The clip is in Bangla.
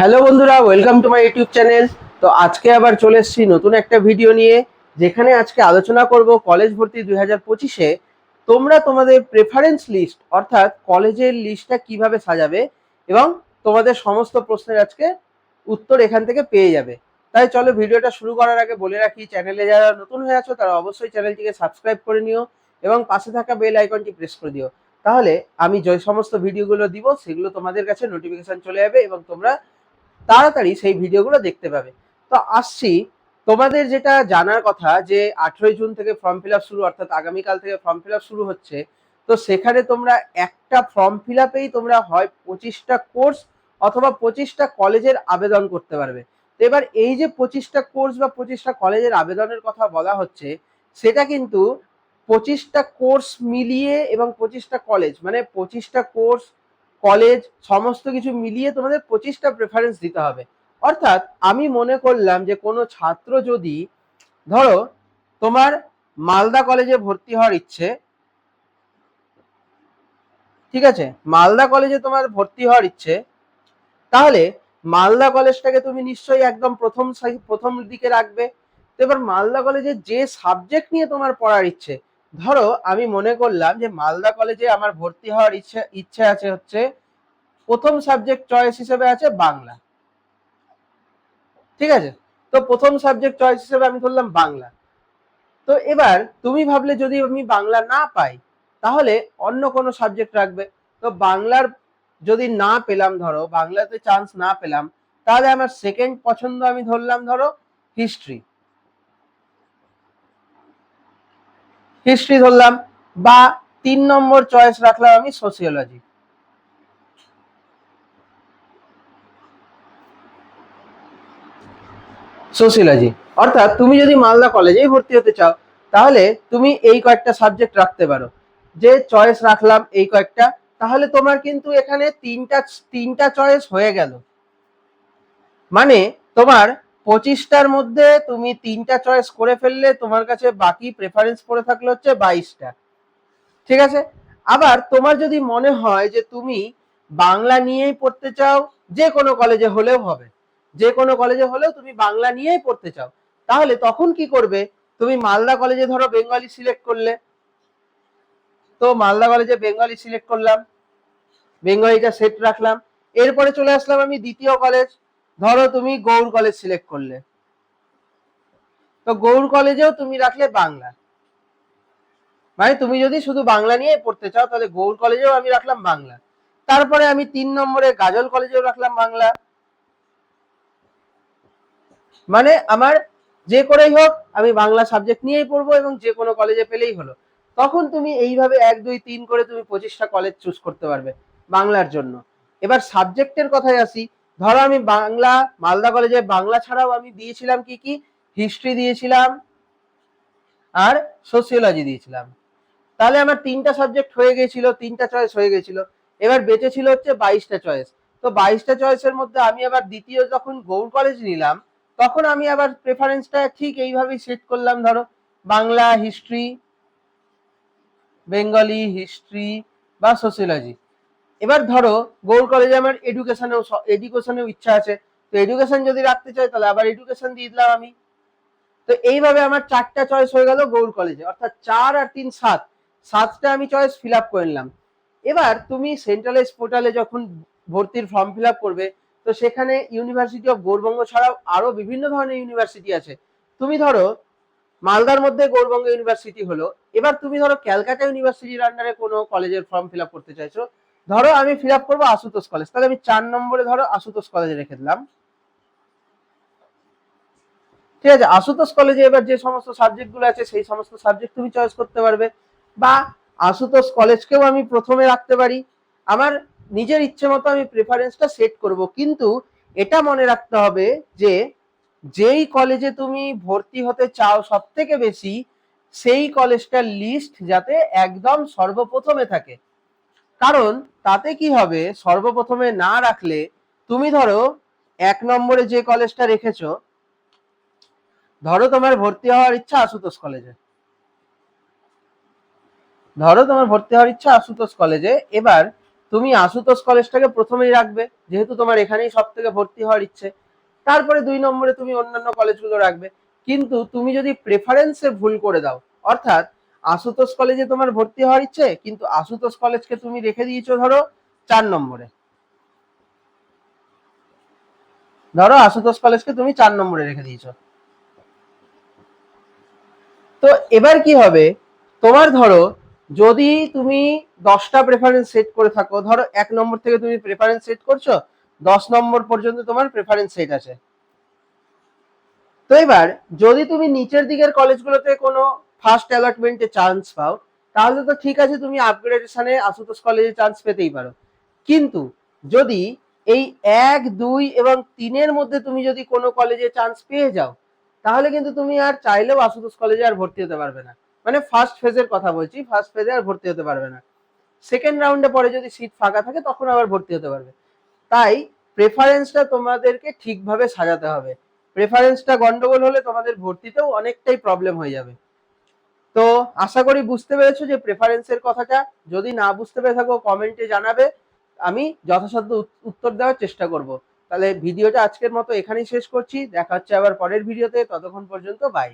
হ্যালো বন্ধুরা welcome to my YouTube channel তো আজকে আবার চলে এসেছি নতুন একটা ভিডিও নিয়ে, যেখানে আজকে আলোচনা করব কলেজ ভর্তি দুই হাজার পঁচিশে। তোমরা তোমাদের প্রেফারেন্স লিস্ট অর্থাৎ কলেজের লিস্টটা কীভাবে সাজাবে এবং তোমাদের সমস্ত প্রশ্নের আজকে উত্তর এখান থেকে পেয়ে যাবে। তাই চলো ভিডিওটা শুরু করার আগে বলে রাখি চ্যানেলে যারা নতুন হয়ে আছো, তারা অবশ্যই চ্যানেলটিকে সাবস্ক্রাইব করে নিও এবং পাশে থাকা বেল আইকনটি প্রেস করে দিও। তাহলে আমি যে সমস্ত ভিডিওগুলো দিব, সেগুলো তোমাদের কাছে নোটিফিকেশন চলে যাবে এবং তোমরা তাড়াতাড়ি সেই ভিডিওগুলো দেখতে পাবে। তো আসছি তোমাদের যেটা জানার কথা যে আঠেরোই জুন থেকে ফর্ম ফিল শুরু, অর্থাৎ আগামীকাল থেকে ফর্ম ফিল শুরু হচ্ছে, তো সেখানে তোমরা একটা ফর্ম ফিল আপেই তোমরা হয় পঁচিশটা কোর্স অথবা পঁচিশটা কলেজের আবেদন করতে পারবে। তো এবার এই যে পঁচিশটা কোর্স বা পঁচিশটা কলেজের আবেদনের কথা বলা হচ্ছে, সেটা কিন্তু পঁচিশটা কোর্স মিলিয়ে এবং পঁচিশটা কলেজ মানে পঁচিশটা কোর্স কলেজ সমস্ত কিছু মিলিয়ে তোমাদের পঁচিশটা প্রেফারেন্স দিতে হবে। অর্থাৎ আমি মনে করলাম যে কোনো ছাত্র যদি, ধরো, তোমার মালদা কলেজে ভর্তি হওয়ার ইচ্ছে, ঠিক আছে? মালদা কলেজে তোমার ভর্তি হওয়ার ইচ্ছে, তাহলে মালদা কলেজটাকে তুমি নিশ্চয়ই একদম প্রথম প্রথম দিকে রাখবে। তো এবার মালদা কলেজে যে সাবজেক্ট নিয়ে তোমার পড়ার ইচ্ছে ধরো, আমি মনে করলাম যে মালদা কলেজে আমার ভর্তি হওয়ার ইচ্ছে ইচ্ছে আছে হচ্ছে প্রথম সাবজেক্ট চয়েস হিসেবে আছে বাংলা। ঠিক আছে? তো প্রথম সাবজেক্ট চয়েস হিসেবে আমি ধরলাম বাংলা। তো এবার তুমি ভাবলে যদি আমি বাংলা না পাই, তাহলে অন্য কোনো সাবজেক্ট রাখবে। তো বাংলার যদি না পেলাম ধরো, বাংলাতে চান্স না পেলাম, তাহলে আমার সেকেন্ড পছন্দ আমি ধরলাম ধরো হিস্ট্রি হিস্ট্রি ধরলাম, বা তিন নম্বর চয়েস রাখলাম আমি সোসিওলজি সোসিওলজি অর্থাৎ তুমি যদি মালদা কলেজেই ভর্তি হতে চাও, তাহলে তুমি এই কয়েকটা সাবজেক্ট রাখতে পারো। যে চয়েস রাখলাম এই কয়েকটা, তাহলে তোমার কিন্তু এখানে তিনটা তিনটা চয়েস হয়ে গেল। মানে তোমার পঁচিশটার মধ্যে তুমি তিনটা চয়েস করে ফেললে তোমার কাছে বাকি প্রেফারেন্স পড়ে থাকলে হচ্ছে বাইশটা। ঠিক আছে? আবার তোমার যদি মনে হয় যে তুমি বাংলা নিয়েই পড়তে চাও, যে কোনো কলেজে হলেও হবে। যে কোনো কলেজে হলেও তুমি বাংলা নিয়েই পড়তে চাও। তাহলে তখন কি করবে? তুমি মালদা কলেজে ধরো বেঙ্গলি সিলেক্ট করলে। তো মালদা কলেজে বেঙ্গলি সিলেক্ট করলাম। বেঙ্গলিটা সেট রাখলাম। এরপরে চলে আসলাম আমি দ্বিতীয় কলেজ ধরো তুমি গৌড় কলেজ সিলেক্ট করলে। তো গৌড় কলেজেও তুমি রাখলে বাংলা। মানে তুমি যদি শুধু বাংলা নিয়ে পড়তে চাও, তাহলে গৌড় কলেজেও আমি রাখলাম বাংলা। তারপরে আমি তিন নম্বরে গাজল কলেজেও রাখলাম বাংলা। মানে আমার যে করেই হোক, আমি বাংলা সাবজেক্ট নিয়েই পড়ব এবং যে কোনো কলেজে পেলেই হলো। তখন তুমি এইভাবে এক, দুই, তিন করে তুমি পঁচিশটা কলেজ চুজ করতে পারবে বাংলার জন্য। এবার সাবজেক্টের কথায় আসি। ধরো আমি বাংলা, মালদা কলেজে বাংলা ছাড়াও আমি দিয়েছিলাম কি কি? হিস্ট্রি দিয়েছিলাম আর সোসিওলজি দিয়েছিলাম। তাহলে আমার তিনটা সাবজেক্ট হয়ে গেছিল, তিনটা চয়েস হয়ে গেছিল। এবার বেঁচে ছিল হচ্ছে বাইশটা চয়েস তো বাইশটা চয়েসের মধ্যে আমি আবার দ্বিতীয় যখন গৌড় কলেজ নিলাম, তখন আমি আবার প্রেফারেন্সটা ঠিক এইভাবেই সেট করলাম, ধরো বাংলা হিস্ট্রি বেঙ্গলি হিস্ট্রি বা সোসিওলজি এবার ধরো গৌড় কলেজে আমার এডুকেশনেও এডুকেশনেও ইচ্ছা আছে। তো এডুকেশন যদি রাখতে চাই, তাহলে আবার এডুকেশন দিয়ে দিলাম আমি। তো এইভাবে আমার চারটা চয়েস হয়ে গেল গৌড় কলেজে অর্থাৎ চার আর তিন সাত। সাতটা আমি চয়েস ফিল আপ করে নিলাম। এবার তুমি সেন্ট্রালাইজ পোর্টালে যখন ভর্তির ফর্ম ফিল আপ করবে, তো সেখানে ইউনিভার্সিটি অফ গৌরবঙ্গ ছাড়াও আরও বিভিন্ন ধরনের ইউনিভার্সিটি আছে। তুমি ধরো, মালদার মধ্যে গৌরবঙ্গ ইউনিভার্সিটি হলো। এবার তুমি ধরো ক্যালকাটা ইউনিভার্সিটির আন্ডারে কোনো কলেজের ফর্ম ফিল আপ করতে চাইছো। ধরো আমি ফিল আপ করব আশুতোষ কলেজ তাহলে আমি চার নম্বরে ধরো আশুতোষ কলেজে রেখে দিলাম। ঠিক আছে, আশুতোষ কলেজে এবার যে সমস্ত সাবজেক্টগুলো আছে, সেই সমস্ত সাবজেক্ট তুমি চয়েস করতে পারবে। বা আশুতোষ কলেজকেও আমি প্রথমে রাখতে পারি। আমার নিজের ইচ্ছে মতো আমি প্রেফারেন্সটা সেট করব। কিন্তু এটা মনে রাখতে হবে যে, যেই কলেজে তুমি ভর্তি হতে চাও সব থেকে বেশি, সেই কলেজটার লিস্ট যাতে একদম সর্বপ্রথমে থাকে। কারণ তাতে কি হবে? সর্বপ্রথমে না রাখলে তুমি ধরো এক নম্বরে যে কলেজটা রেখেছো, ধরো তোমার ভর্তি হওয়ার ইচ্ছা আশুতোষ কলেজে। ধরো তোমার ভর্তি হওয়ার ইচ্ছা আশুতোষ কলেজে, এবার তুমি আশুতোষ কলেজটাকে প্রথমেই রাখবে, যেহেতু তোমার এখানেই সব থেকে ভর্তি হওয়ার ইচ্ছে। তারপরে দুই নম্বরে তুমি অন্যান্য কলেজগুলো রাখবে। কিন্তু তুমি যদি প্রেফারেন্সে ভুল করে দাও, অর্থাৎ আশুতোষ কলেজে তোমার ভর্তি হওয়ার ইচ্ছে? কিন্তু আশুতোষ কলেজকে তুমি রেখে দিয়েছ ধরো চার নম্বরে। ধরো আশুতোষ কলেজকে তুমি চার নম্বরে রেখে দিয়েছ। তো এবার কি হবে? তোমার ধরো যদি তুমি দশটা প্রেফারেন্স সেট করে থাকো, ধরো এক নম্বর থেকে তুমি প্রেফারেন্স সেট করছ, দশ নম্বর পর্যন্ত তোমার প্রেফারেন্স সেট আছে। তো এবার যদি তুমি নিচের দিকের কলেজগুলোতে কোনো ফার্স্ট অ্যালটমেন্টে চান্স পাও, তাহলে তো ঠিক আছে তুমি আপগ্রেডেশনে আশুতোষ কলেজে চান্স পেতেই পারো। কিন্তু যদি এই এক, দুই এবং তিনের মধ্যে তুমি যদি কোনো কলেজে চান্স পেয়ে যাও, তাহলে কিন্তু তুমি আর চাইলেও আশুতোষ কলেজে আর ভর্তি হতে পারবে না। মানে ফার্স্ট ফেজের কথা বলছি ফার্স্ট ফেজে আর ভর্তি হতে পারবে না। সেকেন্ড রাউন্ডে পরে যদি সিট ফাঁকা থাকে, তখন আবার ভর্তি হতে পারবে। তাই প্রেফারেন্সটা তোমাদেরকে ঠিকভাবে সাজাতে হবে। প্রেফারেন্সটা গন্ডগোল হলে তোমাদের ভর্তিতেও অনেকটাই প্রবলেম হয়ে যাবে। তো আশা করি বুঝতে পেরেছ যে প্রেফারেন্সের কথাটা। যদি না বুঝতে পেরে থাকো কমেন্টে জানাবে। আমি যথাসাধ্য উত- উত্তর দেওয়ার চেষ্টা করব। তাহলে ভিডিওটা আজকের মতো এখানেই শেষ করছি। দেখা হচ্ছে আবার পরের ভিডিওতে। ততক্ষণ পর্যন্ত বাই